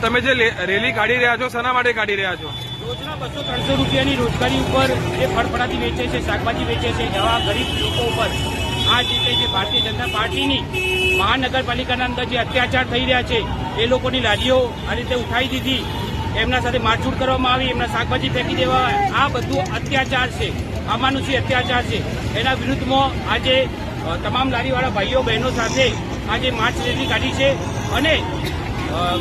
તમે જે રેલી કાઢી રહ્યા છો, શેના માટે કાઢી રહ્યા છો? રોજના બસો ત્રણસો રૂપિયાની રોજગારી ઉપર જે ફળફળાથી વેચે છે, શાકભાજી વેચે છે, એવા ગરીબ લોકો ઉપર આ જે જે ભારતીય જનતા પાર્ટીની મહાનગરપાલિકાના અંદર જે અત્યાચાર થઈ રહ્યા છે, એ લોકોની લારીઓ આ રીતે ઉઠાવી દીધી. એમના સાથે મારછૂટ કરવામાં આવી, એમના શાકભાજી ફેંકી દેવા. આ બધું અત્યાચાર છે, અમાનુષી અત્યાચાર છે. એના વિરુદ્ધમાં આજે તમામ લારીવાળા ભાઈઓ, બહેનો સાથે આજે માર્ચ રેલી કાઢી છે અને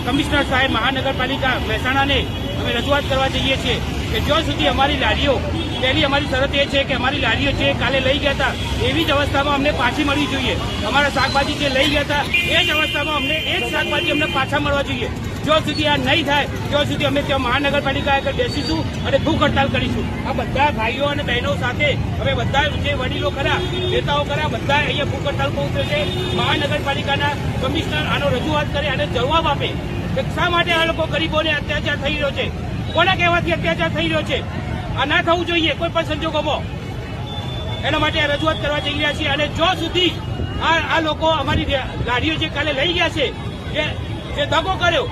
કમિશનર સાહેબ મહાનગરપાલિકા મહેસાણાને અમે રજૂઆત કરવા જઈએ છીએ કે જ્યાં સુધી અમારી લારીઓ, પહેલી અમારી શરત એ છે કે અમારી લારીઓ જે કાલે લઈ ગયા હતા, એવી જ અવસ્થામાં અમને પાછી મળવી જોઈએ. અમારા શાકભાજી જે લઈ ગયા હતા, એ જ અવસ્થામાં અમને એ જ શાકભાજી અમને પાછા મળવા જોઈએ. જ્યાં સુધી આ નહીં થાય, ત્યાં સુધી અમે ત્યાં મહાનગરપાલિકા આગળ બેસીશું અને ભૂખ હડતાલ કરીશું. આ બધા ભાઈઓ અને બહેનો સાથે અમે બધા જે વડીલો ખરા, નેતાઓ ખરા બધા અહીંયા ભૂખ હડતાલ પહોંચે છે. મહાનગરપાલિકાના કમિશનર આનો રજૂઆત કરે અને જવાબ આપે કે શા માટે આ લોકો ગરીબોને અત્યાચાર થઈ રહ્યો છે? કોના કહેવાથી અત્યાચાર થઈ રહ્યો છે? આ ના થવું જોઈએ, કોઈ પણ સંજોગોમાં. એના માટે રજૂઆત કરવા જઈ રહ્યા છીએ અને જો સુધી આ આ લોકો અમારી ગાડીઓ જે કાલે લઈ ગયા છે એ જે દગો કર્યો